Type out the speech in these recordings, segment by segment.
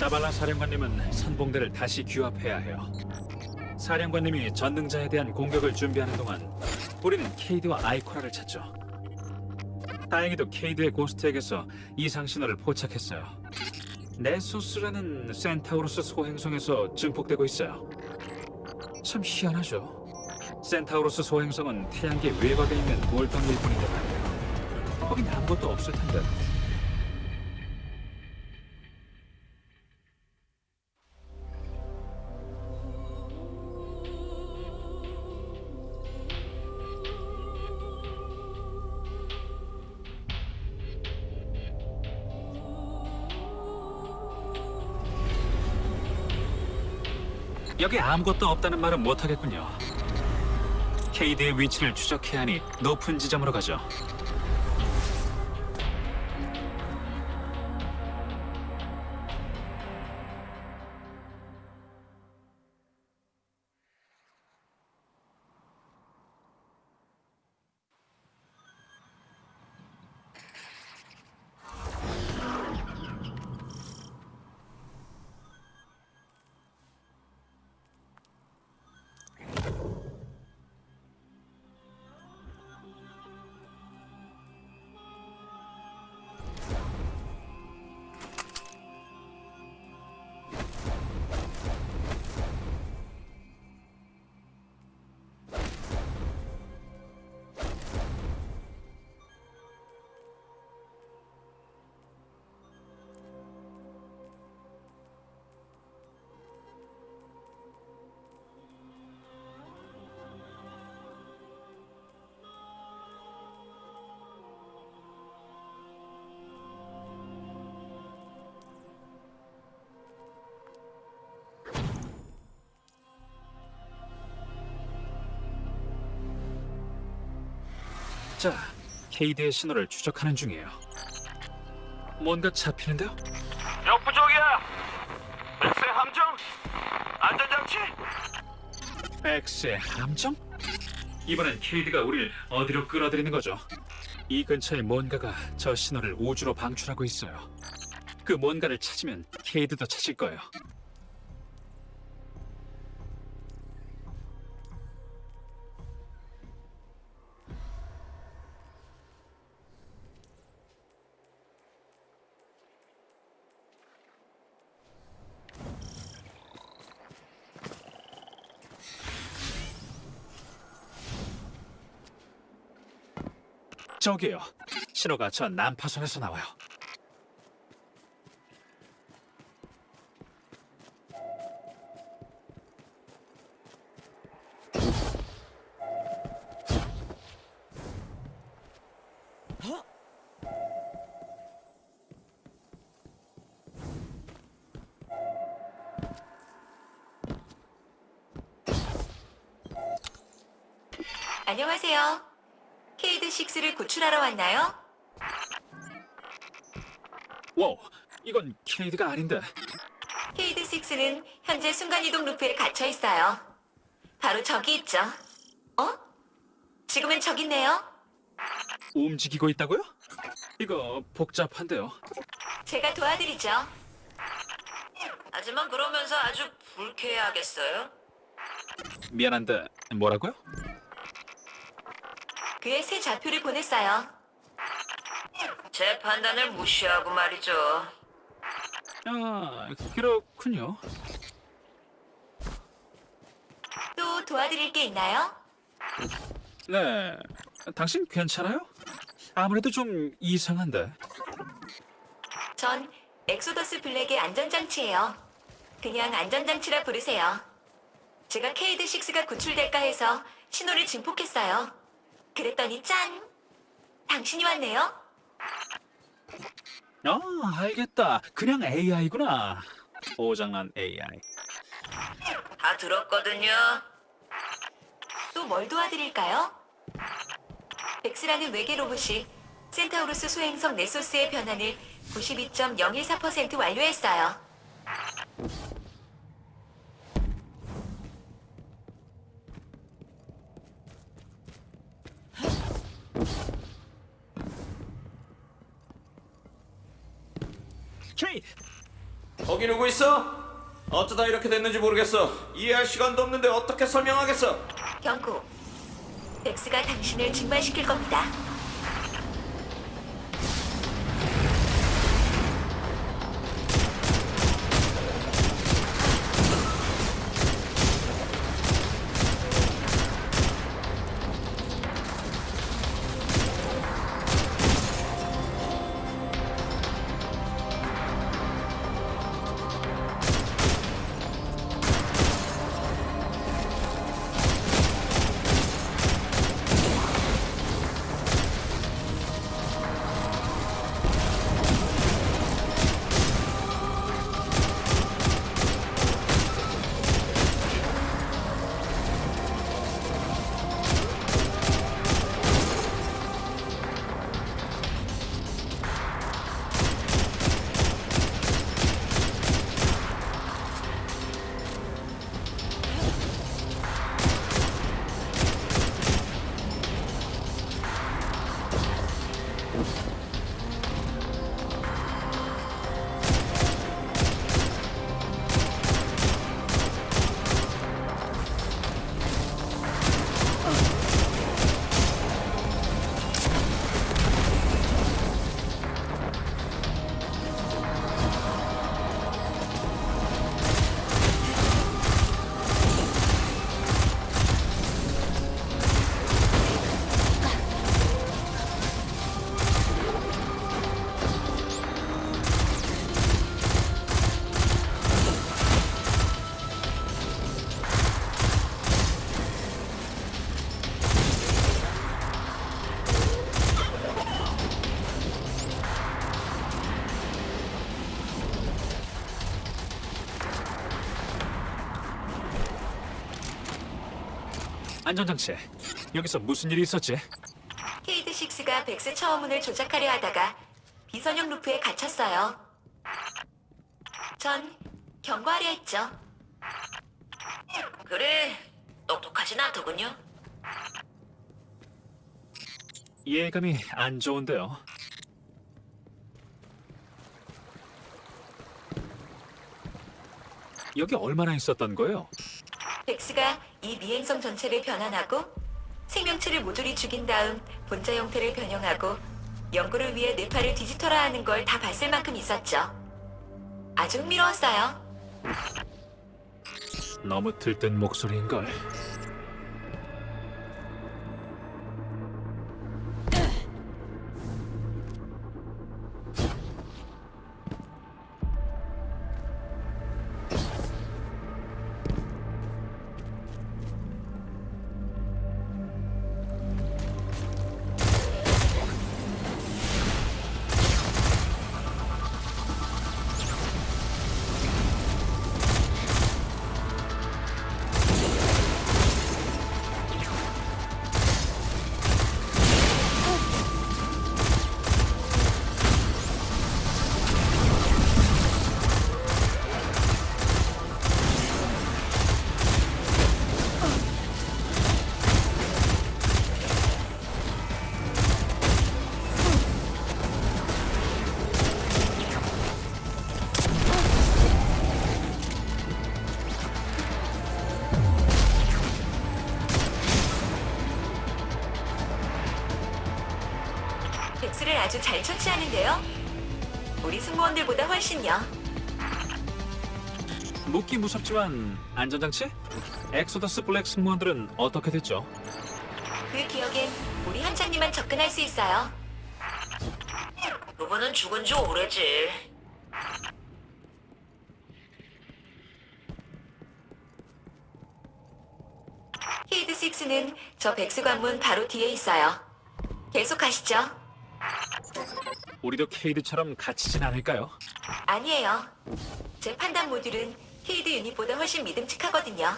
자발라 사령관님은 선봉대를 다시 규합해야 해요. 사령관님이 전능자에 대한 공격을 준비하는 동안 우리는 케이드와 아이코라를 찾죠. 다행히도 케이드의 고스트에게서 이상 신호를 포착했어요. 네소스라는 센타우루스 소행성에서 증폭되고 있어요. 참 희한하죠. 센타우루스 소행성은 태양계 외곽에 있는 돌덩이일 뿐인데 말이에요. 거긴 아무것도 없을 텐데. 여기 아무것도 없다는 말은 못하겠군요. 케이드의 위치를 추적해야 하니 높은 지점으로 가죠. 자, 케이드의 신호를 추적하는 중이에요. 뭔가 잡히는데요? 역부족이야. 엑스 함정. 안전장치. 엑스의 함정? 이번엔 케이드가 우리를 어디로 끌어들이는 거죠? 이 근처에 뭔가가 저 신호를 우주로 방출하고 있어요. 그 뭔가를 찾으면 케이드도 찾을 거예요. 저기요. 신호가 저 난파선에서 나와요. 안녕하세요. 케이드 6를 구출하러 왔나요? 와우, 이건 케이드가 아닌데. 케이드 6는 현재 순간이동 루프에 갇혀 있어요. 바로 저기 있죠. 어? 지금은 저기 있네요. 움직이고 있다고요? 이거 복잡한데요. 제가 도와드리죠. 하지만 그러면서 아주 불쾌해하겠어요. 미안한데 뭐라고요? 그의 새 좌표를 보냈어요. 제 판단을 무시하고 말이죠. 아, 그렇군요. 또 도와드릴 게 있나요? 네, 당신 괜찮아요? 아무래도 좀 이상한데. 전 엑소더스 블랙의 안전장치예요. 그냥 안전장치라 부르세요. 제가 케이드 6가 구출될까 해서 신호를 증폭했어요. 그랬더니 짠! 당신이 왔네요? 아, 알겠다. 그냥 AI구나. 오장난 AI. 다 들었거든요. 또 뭘 도와드릴까요? 엑스라는 외계 로봇이 센타우루스 소행성 네소스의 변환을 92.014% 완료했어요. 케이드! 거기 누구 있어? 어쩌다 이렇게 됐는지 모르겠어. 이해할 시간도 없는데 어떻게 설명하겠어? 경고. 벡스가 당신을 증발시킬 겁니다. 안전장치. 여기서 무슨 일이 있었지? 케이드 6가 벡스 처음문을 조작하려 하다가 비선형 루프에 갇혔어요. 전 경고하려 했죠. 그래, 똑똑하진 않더군요. 이해감이 안 좋은데요. 여기 얼마나 있었던 거예요? 벡스가 이 미행성 전체를 변환하고 생명체를 모조리 죽인 다음 본자 형태를 변형하고 연구를 위해 뇌파를 디지털화하는 걸 다 봤을 만큼 있었죠. 아주 흥미로웠어요. 너무 들뜬 목소리인걸. 벡스를 아주 잘 처치하는데요. 우리 승무원들보다 훨씬요. 묻기 무섭지만 안전장치? 엑소더스 블랙 승무원들은 어떻게 됐죠? 그 기억엔 우리 함장님만 접근할 수 있어요. 그분은 죽은 지 오래지. 케이드 6는 저 백수 관문 바로 뒤에 있어요. 계속 가시죠. 우리도 케이드처럼 갇히진 않을까요? 아니에요. 제 판단 모듈은 케이드 유닛보다 훨씬 믿음직하거든요.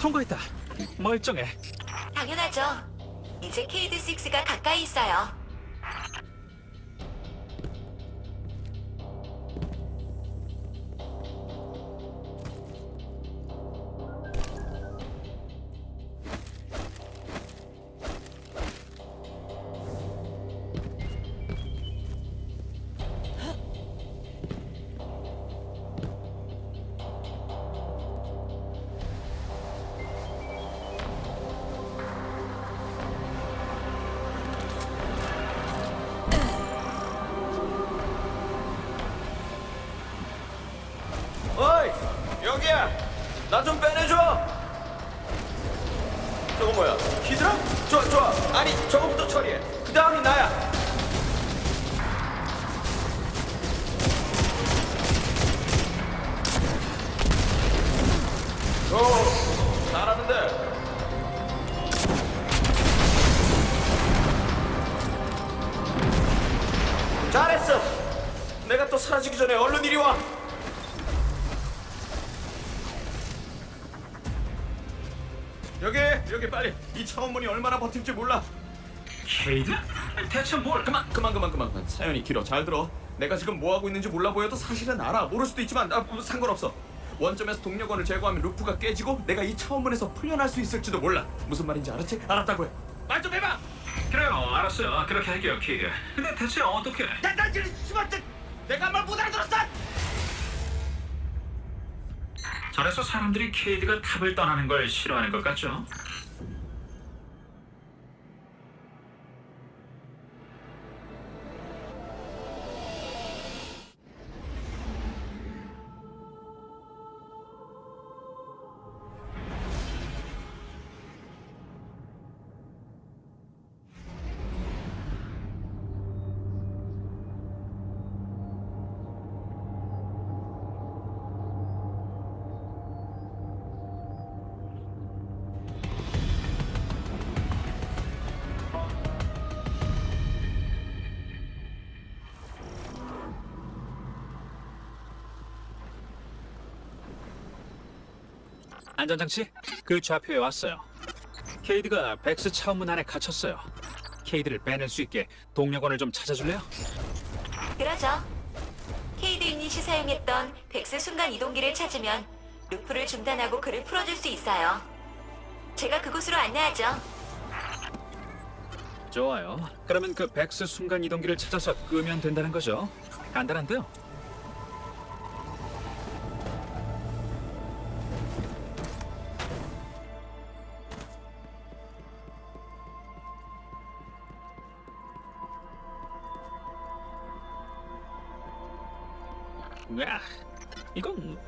통과했다. 멀쩡해. 당연하죠. 이제 케이드 6가 가까이 있어요. 나 좀 빼내줘. 저거 뭐야? 히드라? 좋아, 좋아. 아니, 저거부터 처리해. 그 다음이 나야. 오, 잘하는데. 잘했어. 내가 또 사라지기 전에 얼른 이리 와. 여기 여기 빨리 이 차원문이 얼마나 버틸지 몰라 케이드? 대체 뭘? 그만 그만 그만 그만 사연이 길어 잘 들어 내가 지금 뭐 하고 있는지 몰라 보여도 사실은 알아 모를 수도 있지만 아, 뭐 상관없어 원점에서 동력원을 제거하면 루프가 깨지고 내가 이 차원문에서 풀려날 수 있을지도 몰라 무슨 말인지 알았지? 알았다고 해말 좀 해봐 그래요, 알았어요. 그렇게 할게요, 케이드. 근데 대체 어떻게? 야나 지금 씨발 내가 말 못 알아들었어 저래서 사람들이 케이드가 탑을 떠나는 걸 싫어하는 것 같죠? 안전장치? 그 좌표에 왔어요. 케이드가 백스 차원문 안에 갇혔어요. 케이드를 빼낼 수 있게 동력원을 좀 찾아줄래요? 그러죠. 케이드 유닛이 사용했던 백스 순간 이동기를 찾으면 루프를 중단하고 그를 풀어줄 수 있어요. 제가 그곳으로 안내하죠. 좋아요. 그러면 그 백스 순간 이동기를 찾아서 끄면 된다는 거죠? 간단한데요.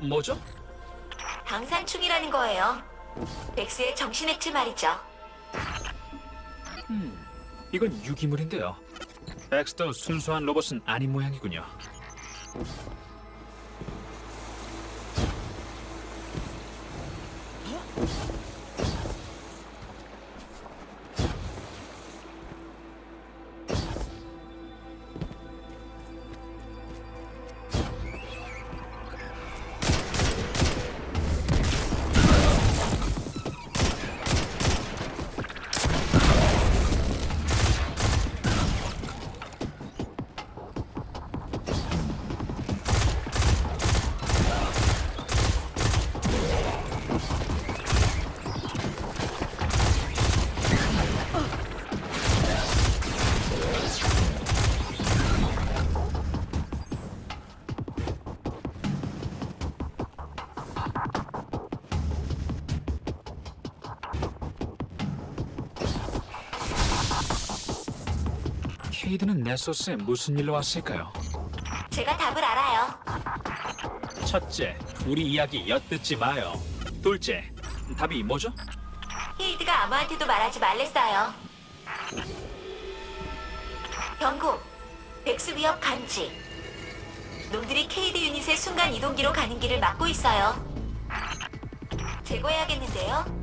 뭐죠? 방산충이라는 거예요. 백스의 정신액체 말이죠. 이건 유기물인데요. 백스도 순수한 로봇은 아닌 모양이군요. 케이드는 네소스에 무슨 일로 왔을까요? 제가 답을 알아요. 첫째, 우리 이야기 엿듣지 마요. 둘째, 답이 뭐죠? 케이드가 아무한테도 말하지 말랬어요. 경고. 백스 위협 감지. 놈들이 케이드 유닛의 순간 이동기로 가는 길을 막고 있어요. 제거해야겠는데요.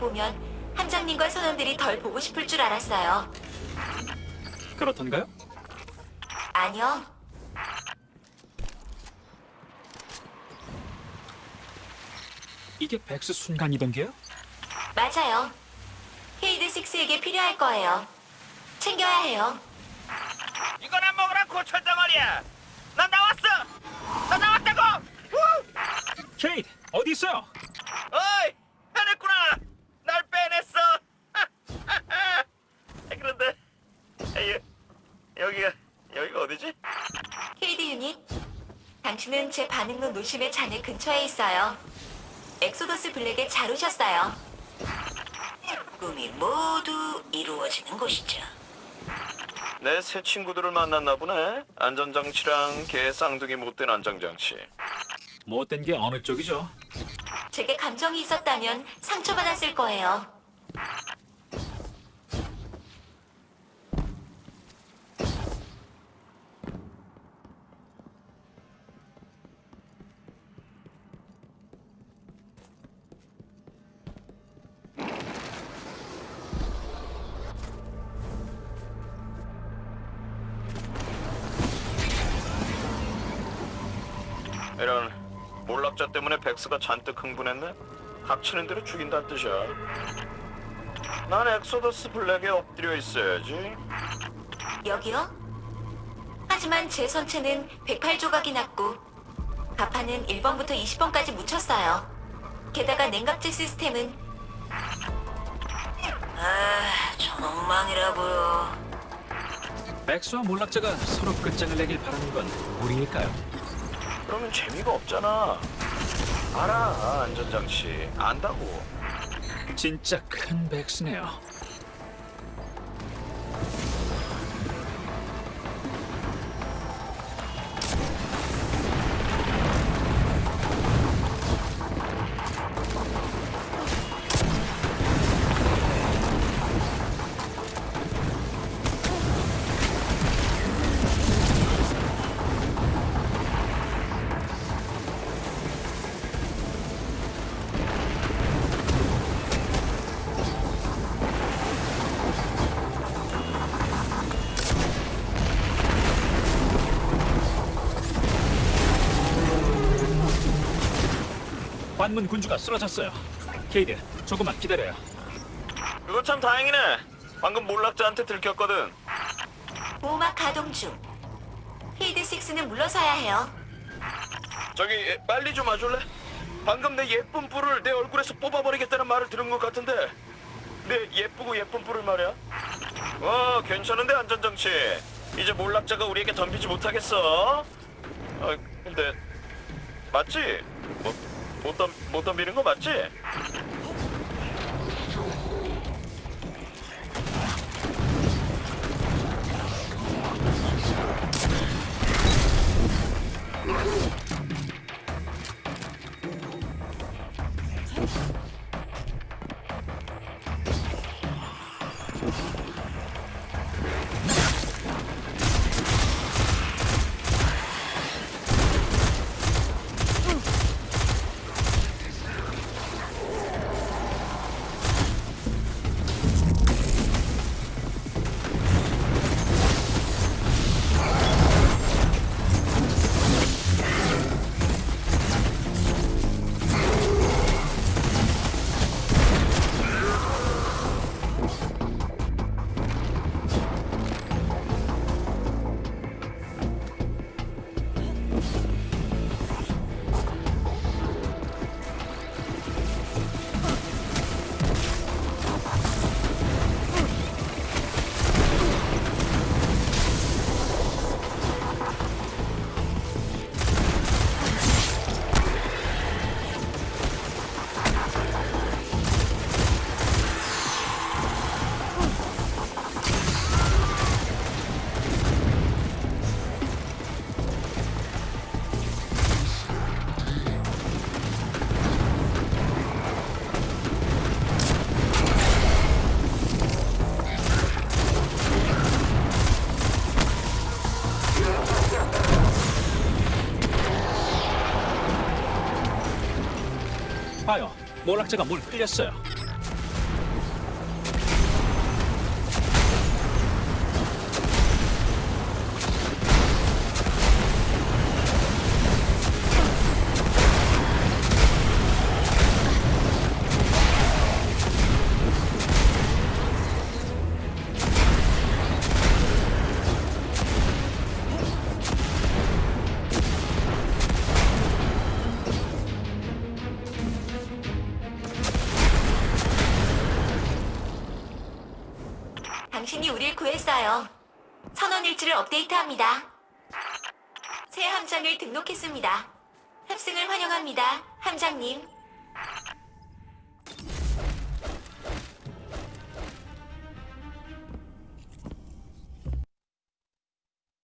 보면 함장님과 선원들이 덜 보고 싶을 줄 알았어요. 그렇던가요? 아니요. 이게 백스 순간 이동기예요? 맞아요. 헤이드 식스에게 필요할 거예요. 챙겨야 해요. 이거나 먹으라 고철덩어리야. 나 나왔어. 나 나왔다고. 우! 케이드 어디 있어요? 어이, 해냈구나. 날 빼냈어. 그런데 에이, 여기가 어디지? 헤이드 유닛, 당신은 제 반응로 노심의 잔해 근처에 있어요. 엑소더스 블랙에 잘 오셨어요. 꿈이 모두 이루어지는 곳이죠. 내 새 친구들을 만났나 보네. 안전장치랑 개 쌍둥이 못된 안전장치. 못된 게 어느 쪽이죠? 제게 감정이 있었다면 상처받았을 거예요. 몰락자 때문에 백스가 잔뜩 흥분했네. 닥치는 대로 죽인다는 뜻이야. 난 엑소더스 블랙에 엎드려 있어야지. 여기요? 하지만 제 선체는 108조각이 났고 가판은 1번부터 20번까지 묻혔어요. 게다가 냉각제 시스템은 아, 정망이라고요. 백스와 몰락자가 서로 끝장을 내길 바라는 건 우리일까요? 그러면 재미가 없잖아. 알아, 안전장치. 안다고. 진짜 큰 백스네요. 관문 군주가 쓰러졌어요. 케이드, 조금만 기다려요. 그거 참 다행이네. 방금 몰락자한테 들켰거든. 보호막 가동 중. 헤이드 6는 물러서야 해요. 저기 빨리 좀 와줄래? 방금 내 예쁜 뿔을 내 얼굴에서 뽑아버리겠다는 말을 들은 것 같은데 내 예쁘고 예쁜 뿔을 말이야? 와 괜찮은데 안전장치 이제 몰락자가 우리에게 덤비지 못하겠어 아 근데 맞지? 못, 못, 덤, 못 덤비는 거 맞지? 몰락자가 물 흘렸어요.